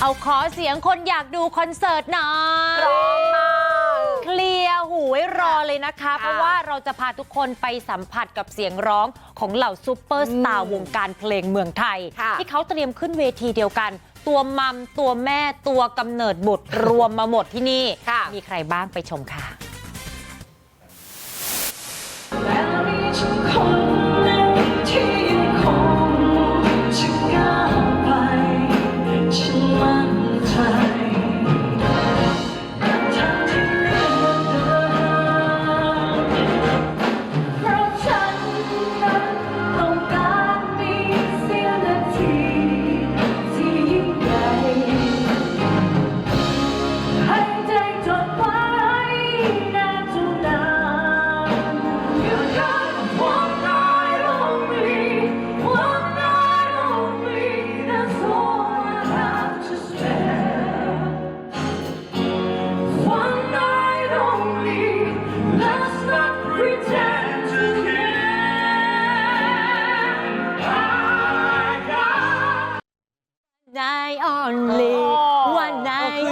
เอาขอเสียงคนอยากดูคอนเสิร์ตหน่อยพร้อมมากเคลียร์หูไว้รอเลยนะคะ เพราะว่าเราจะพาทุกคนไปสัมผัสกับเสียงร้องของเหล่าซูเปอร์สตาร์วงการเพลงเมืองไทยค่ะที่เขาเตรียมขึ้นเวทีเดียวกัน ตัวมัม ตัวแม่ตัวกำเนิดบุตรรวมมาหมดที่นี่ค่ะมีใครบ้างไปชมค่ะและ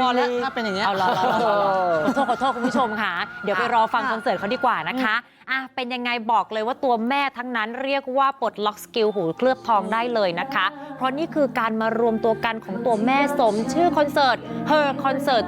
พอแล้วถ้าเป็นอย่างเงี้ยเอาละขอโทษขอโทษคุณผู้ชมค่ะ เดี๋ยวไปรอฟังคอนเสิร์ตเขาดีกว่านะคะอะเป็นยังไงบอกเลยว่าตัวแม่ทั้งนั้นเรียกว่าปลดล็อกสกิลหูเคลือบทองได้เลยนะคะ เพราะนี่คือการมารวมตัวกันของตัวแม่สมชื่อคอนเสิร์ต Her Concert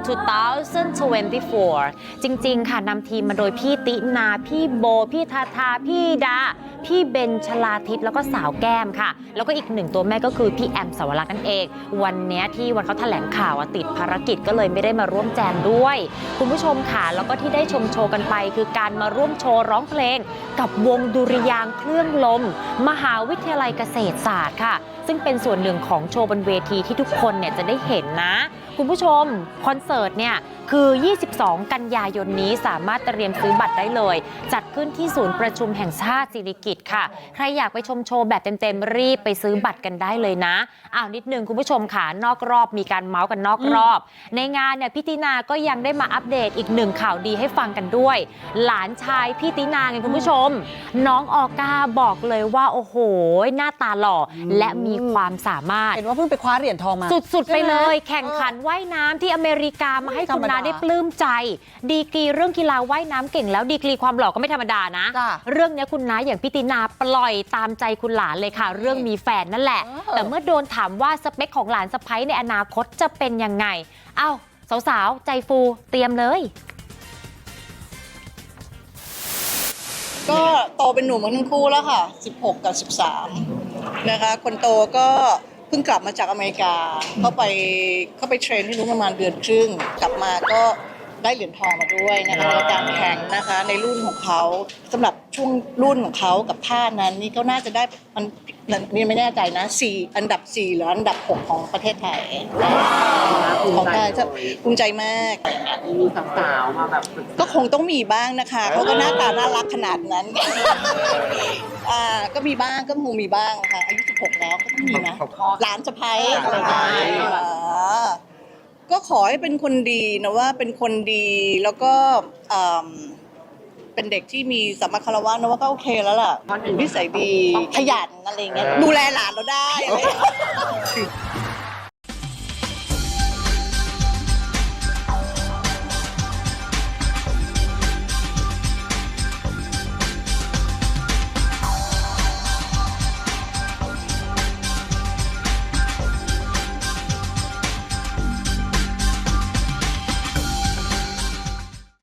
2024 จริงๆ ค่ะนำทีมมาโดยพี่ตินา พี่โบ พี่ทาทา พี่ดา พี่เบนชลาทิศแล้วก็สาวแก้มค่ะ แล้วก็อีกหนึ่งตัวแม่ก็คือพี่แอมสาวรักษ์นั่นเอง วันเนี้ยที่วันเขาแถลงข่าวอะติดภารกิจก็เลยไม่ได้มาร่วมแจมด้วย คุณผู้ชมค่ะแล้วก็ที่ได้ชมโชว์กันไป คือการมาร่วมโชว์ร้องเพลง กับวงดุริยางเครื่องลม มหาวิทยาลัยเกษตรศาสตร์ค่ะ ซึ่งเป็นส่วนหนึ่งของโชว์บนเวทีที่ทุกคนเนี่ยจะได้เห็นนะ คุณผู้ชม คอนเสิร์ตเนี่ย คือ 22 กันยายนนี้สามารถเตรียมซื้อบัตรได้เลย จัดขึ้นที่ศูนย์ประชุมแห่งชาติสิริกิติ์ค่ะ ใครอยากไปชมโชว์แบบเต็มๆ รีบไปซื้อบัตรกันได้เลยนะ อ้าวนิดนึงคุณผู้ชมค่ะ นอกรอบมีการเมาส์กันนอกรอบ ในงานเนี่ยพี่ตินาก็ยังได้มาอัปเดตอีกหนึ่งข่าวดีให้ฟังกันด้วย หลานชายพี่ตินาไงคุณผู้ชม น้องออก้าบอกเลยว่าโอ้โห หน้าตาหล่อและมีความสามารถ เห็นว่าเพิ่งไปคว้าเหรียญทองมา สุดๆ ไปเลยใช่หมแข่งขันว่ายน้ำที่อเมริกามาให้ไม่ธรคุรณมดานาได้ปลื้มใจ ดีกรีเรื่องกีฬาว่ายน้ำเก่งแล้วดีกรีความหล่อก็ไม่ธรรมดานะจ้ะเรื่องเนี้ยคุณน้าอย่างพี่ตินาปล่อยตามใจคุณหลานเลยค่ะ เรื่องมีแฟนนั่นแหละเออแต่เมื่อโดนถามว่าสเปคของหลานสะพ้ยในอนาคตจะเป็นยังไงเอ้าสาวๆใจฟูเตรียมเลยก็โตเป็นหนุ่มกันทั้งคู่แล้วค่ะ 16 กับ 13 นะคะ คนโตก็เพิ่งกลับมาจากอเมริกา เข้าไปเข้าไปเทรนที่นู้นประมาณเดือนครึ่ง กลับมาก็ ได้เหรียญทองมาด้วยนะคะในการแข่งนะคะในรุ่นของเขาสำหรับช่วงรุ่นของเขากับท่านั้นนี่ก็น่าจะได้มันนี่ไม่แน่ใจนะสี่อันดับ4หรืออันดับ6ของประเทศไทยของไทยภูมิใจมากมีสาวๆมาแบบฝึกก็คงต้องมีบ้างนะคะเขาก็หน้าตาน่ารักขนาดนั้นอ่าก็มีบ้างก็คงมีบ้างค่ะอายุ16แล้วก็ต้องมีนะหลานสะพ้ายอะไรอย่างเงี้ยอ่า ก็ขอให้เป็นคนดีนะว่าเป็นคนดีแล้วก็อ่าเป็นเด็กที่มีสัมมาคารวะนะว่าก็โอเคแล้วล่ะนิสัยดีขยันอะไรอย่างเงี้ยดูแลหลานเราได้อะไรอย่างเงี้ย